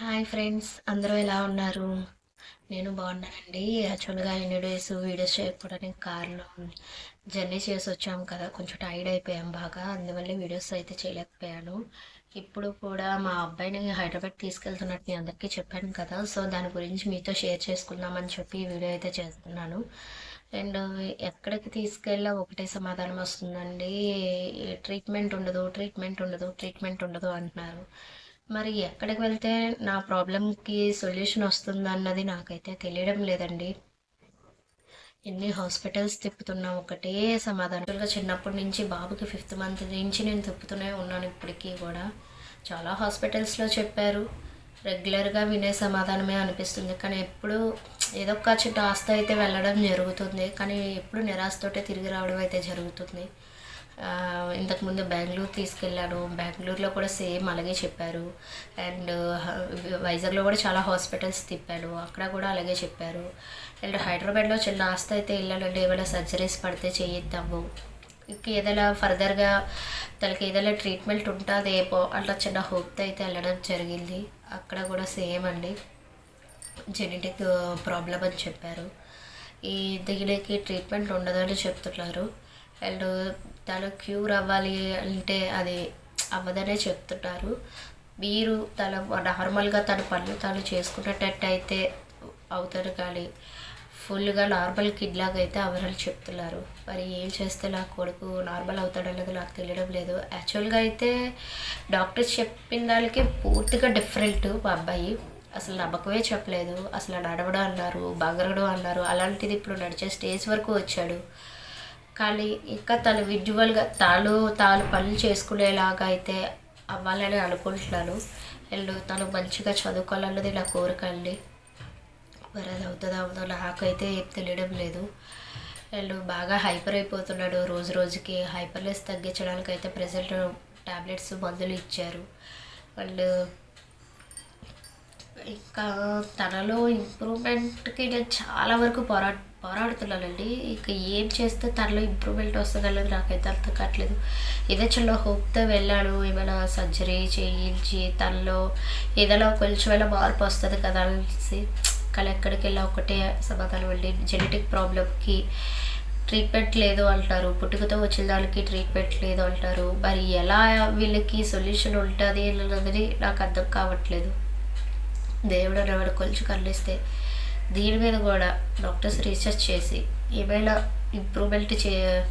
Hi friends అందరూ ఎలా ఉన్నారు? నేను బాగున్నానండి. యాక్చువల్గా ఎన్ని డేస్ వీడియోస్ చేయకపోవడానికి కారణం జర్నీ చేసి వచ్చాం కదా కొంచెం టైర్డ్ అయిపోయాం బాగా అందువల్ల వీడియోస్ అయితే చేయలేకపోయాను. ఇప్పుడు కూడా మా అబ్బాయిని హైదరాబాద్ తీసుకెళ్తున్నట్టు నేను అందరికీ చెప్పాను కదా సో దాని గురించి మీతో షేర్ చేసుకుందామని చెప్పి ఈ వీడియో అయితే చేస్తున్నాను. అండ్ ఎక్కడికి తీసుకెళ్ళా ఒకటే సమాధానం వస్తుందండి. ట్రీట్మెంట్ ఉండదు ట్రీట్మెంట్ ఉండదు ట్రీట్మెంట్ ఉండదు అంటున్నారు. మరి ఎక్కడికి వెళ్తే నా ప్రాబ్లంకి సొల్యూషన్ వస్తుందన్నది నాకైతే తెలియడం లేదండి. ఎన్ని హాస్పిటల్స్ తిప్పుతున్నా ఒకటే సమాధానం. యాక్చువల్గా చిన్నప్పటి నుంచి బాబుకి ఫిఫ్త్ మంత్ నుంచి నేను తిప్పుతూనే ఉన్నాను ఇప్పటికీ కూడా. చాలా హాస్పిటల్స్లో చెప్పారు. రెగ్యులర్గా వినే సమాధానమే అనిపిస్తుంది. కానీ ఎప్పుడు ఏదో ఒక చిట్ట ఆస్త అయితే వెళ్ళడం జరుగుతుంది. కానీ ఎప్పుడు నిరాశతోటే తిరిగి రావడం అయితే జరుగుతుంది. ఇంతకుముందు బెంగళూరు తీసుకెళ్ళాను బెంగళూరులో కూడా సేమ్ అలాగే చెప్పారు. అండ్ వైజాగ్లో కూడా చాలా హాస్పిటల్స్ తిప్పాను అక్కడ కూడా అలాగే చెప్పారు. అండ్ హైదరాబాద్లో చిన్న ఆస్త అయితే వెళ్ళాలంటే ఏమైనా సర్జరీస్ పడితే చేయిద్దాము. ఇంకా ఏదైనా ఫర్దర్గా తనకి ఏదైనా ట్రీట్మెంట్ ఉంటుందేమో అట్లా చిన్న హోప్తో అయితే వెళ్ళడం జరిగింది. అక్కడ కూడా సేమ్ అండి. జెనెటిక్ ప్రాబ్లం అని చెప్పారు. ఈ దీనికి ట్రీట్మెంట్ ఉండదని చెప్తున్నారు. అండ్ తను క్యూర్ అవ్వాలి అంటే అది అవ్వదనే చెప్తున్నారు మీరు తన నార్మల్గా తన పనులు తను చేసుకున్నట్టు అయితే అవుతారు కానీ ఫుల్గా నార్మల్ కిడ్ లాగా అయితే అవరని చెప్తున్నారు. మరి ఏం చేస్తే నా కొడుకు నార్మల్ అవుతాడన్నది నాకు తెలియడం లేదు. యాక్చువల్గా అయితే డాక్టర్స్ చెప్పిన దానికి పూర్తిగా డిఫరెంట్ మా అబ్బాయి. అసలు నమ్మకమే చెప్పలేదు. అసలు నడవడం అన్నారు బగరడం అన్నారు. అలాంటిది ఇప్పుడు నడిచే స్టేజ్ వరకు వచ్చాడు. కానీ ఇంకా తను విజువల్గా తాను తాను పనులు చేసుకునేలాగా అయితే అవ్వాలని అనుకుంటున్నాను. అండ్ తను మంచిగా చదువుకోవాలన్నది నా కోరిక అండి. మరి అది అవుతుందో అవుతుందో నాకైతే ఏం తెలియడం లేదు. అండ్ బాగా హైపర్ అయిపోతున్నాడు రోజు రోజుకి. హైపర్నెస్ తగ్గించడానికి అయితే ప్రజెంట్ టాబ్లెట్స్ మందులు ఇచ్చారు. అండ్ ఇంకా తనలో ఇంప్రూవ్మెంట్కి నేను చాలా వరకు పోరా పోరాడుతున్నానండి. ఇక ఏం చేస్తే తనలో ఇంప్రూవ్మెంట్ వస్తుంది అన్నది నాకైతే అర్థం కావట్లేదు. ఇదే చిన్న హోప్తో వెళ్ళాను ఏమైనా సర్జరీ చేయించి తనలో ఏదైనా కొంచెమైనా మార్పు వస్తుంది కదా అనేసి. కానీ ఎక్కడికి వెళ్ళా ఒకటే సమాధానం అండి. జెనెటిక్ ప్రాబ్లమ్కి ట్రీట్మెంట్ లేదు అంటారు. పుట్టుకతో వచ్చిన దానికి ట్రీట్మెంట్ లేదు అంటారు. మరి ఎలా వీళ్ళకి సొల్యూషన్ ఉంటుంది అన్నది నాకు అర్థం కావట్లేదు. దేవుడు అనేవాడు కొంచెం కరుణిస్తే. దీని మీద కూడా డాక్టర్స్ రీసెర్చ్ చేసి ఏమైనా ఇంప్రూవ్మెంట్ చే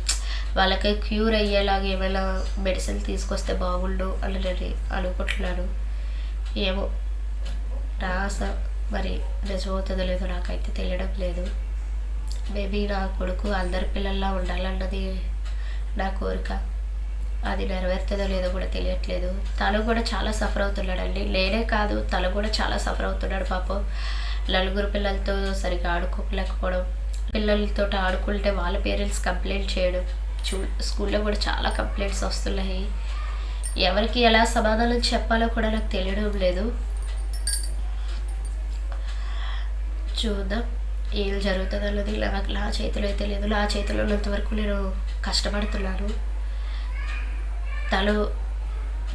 వాళ్ళకి క్యూర్ అయ్యేలాగా ఏమైనా మెడిసిన్ తీసుకొస్తే బాగుండు అని నేను అనుకుంటున్నాను. ఏమో రాస మరి నిజమవుతుందో లేదో నాకైతే తెలియడం లేదు. మేబీ నా కొడుకు అందరి పిల్లల్లా ఉండాలన్నది నా కోరిక. అది నెరవేరుతుందో లేదో కూడా తెలియట్లేదు. తను కూడా చాలా సఫర్ అవుతున్నాడండి. నేనే కాదు తను కూడా చాలా సఫర్ అవుతున్నాడు పాపం. నలుగురు పిల్లలతో సరిగ్గా ఆడుకోలేకపోవడం పిల్లలతో ఆడుకుంటే వాళ్ళ పేరెంట్స్ కంప్లైంట్ చేయడం చూ స్కూల్లో కూడా చాలా కంప్లైంట్స్ వస్తున్నాయి. ఎవరికి ఎలా సమాధానం చెప్పాలో కూడా నాకు తెలియడం లేదు. చూద్దాం. ఏం జరుగుతుంది అన్నది నాకు నా చేతిలో అయితే లేదు. నా చేతిలో ఉన్నంత వరకు నేను కష్టపడుతున్నాను. తను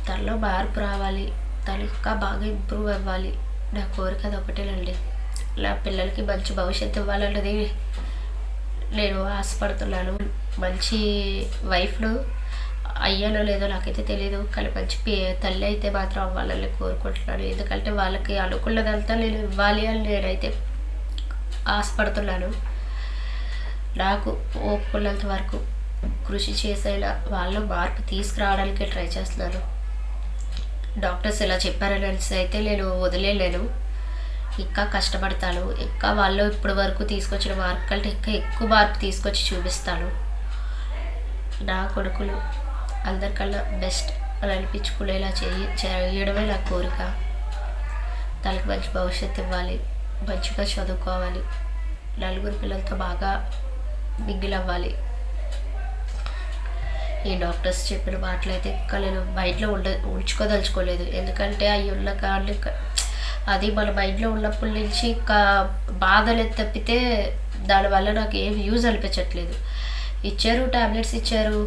తనలో మార్పు రావాలి. తను ఇంకా బాగా ఇంప్రూవ్ అవ్వాలి. నా కోరిక అది ఒకటేనండి నా పిల్లలకి మంచి భవిష్యత్తు ఇవ్వాలన్నది నేను ఆశపడుతున్నాను. మంచి వైఫ్ను అయ్యానో లేదో నాకైతే తెలియదు కానీ మంచి పే తల్లి అయితే మాత్రం అవ్వాలని కోరుకుంటున్నాను. ఎందుకంటే వాళ్ళకి అనుకున్నదంతా నేను ఇవ్వాలి అని నేనైతే ఆశపడుతున్నాను. నాకు ఓపుకున్నంత వరకు కృషి చేసేలా వాళ్ళు మార్పు తీసుకురావడానికి ట్రై చేస్తున్నాను డాక్టర్స్ ఇలా చెప్పారనేసి అయితే నేను వదిలేలేను ఇంకా కష్టపడతాను. ఇంకా వాళ్ళు ఇప్పటి వరకు తీసుకొచ్చిన మార్పు కంటే ఇంకా ఎక్కువ మార్పు తీసుకొచ్చి చూపిస్తాను. నా కొడుకులు అందరికన్నా బెస్ట్ అని అనిపించుకునేలా చేయ చేయడమే నా కోరిక. తనకి మంచి భవిష్యత్తు ఇవ్వాలి. మంచిగా చదువుకోవాలి. నలుగురు పిల్లలతో బాగా మిగిలవ్వాలి ఈ డాక్టర్స్ చెప్పిన మాటలు అయితే ఇంకా నేను మైండ్లో ఉండ ఉంచుకోదలుచుకోలేదు. ఎందుకంటే అవి ఉన్న కానీ అది మన మైండ్లో ఉన్నప్పటి నుంచి ఇంకా బాధలు తప్పితే దానివల్ల నాకు ఏం యూజ్ అనిపించట్లేదు. ఇచ్చారు టాబ్లెట్స్ ఇచ్చారు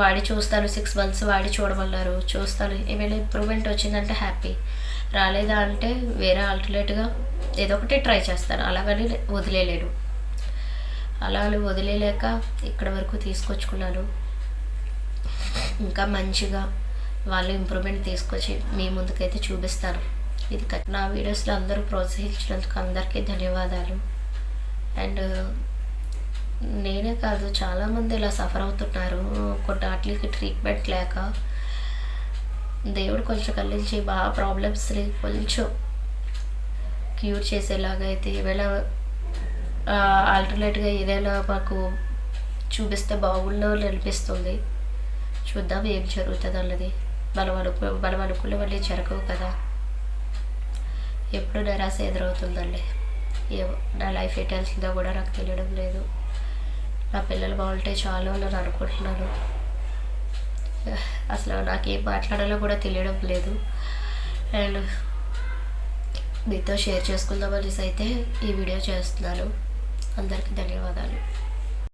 వాడి చూస్తాను సిక్స్ మంత్స్ వాడి చూడమన్నారు చూస్తాను ఏమైనా ఇంప్రూవ్మెంట్ వచ్చిందంటే హ్యాపీ. రాలేదా అంటే వేరే ఆల్టర్నేట్గా ఏదో ఒకటి ట్రై చేస్తాను అలాగని వదిలేలేను అలా అని వదిలేలేక ఇక్కడ వరకు తీసుకొచ్చుకున్నాను. ఇంకా మంచిగా వాళ్ళు ఇంప్రూవ్మెంట్ తీసుకొచ్చి మీ ముందుకైతే చూపిస్తారు. ఇది నా వీడియోస్లో అందరూ ప్రోత్సహించినందుకు అందరికీ ధన్యవాదాలు. అండ్ నేనే కాదు చాలామంది ఇలా సఫర్ అవుతున్నారు. కొన్ని వాటికి ట్రీట్మెంట్ లేక దేవుడు కొంచెం కలిగించి బాగా ప్రాబ్లమ్స్ని కొంచెం క్యూర్ చేసేలాగా అయితే ఈవేళ ఆల్టర్నేట్గా ఏదైనా మాకు చూపిస్తే బాగుండో అనిపిస్తుంది. చూద్దాం ఏం జరుగుతుంది అన్నది. మనం అనుకు మనం అనుకున్నవన్నీ జరగవు కదా. ఎప్పుడు నిరాశ ఎదురవుతుందండి. ఏమో నా లైఫ్ ఎట్ వెళ్తుందో కూడా నాకు తెలియడం లేదు. నా పిల్లలు బాగుంటే చాలు అని నేను అనుకుంటున్నాను. అసలు నాకేం మాట్లాడాలో కూడా తెలియడం లేదు. అండ్ మీతో షేర్ చేసుకుందామనేసి అయితే ఈ వీడియో చేస్తున్నాను. అందరికీ ధన్యవాదాలు.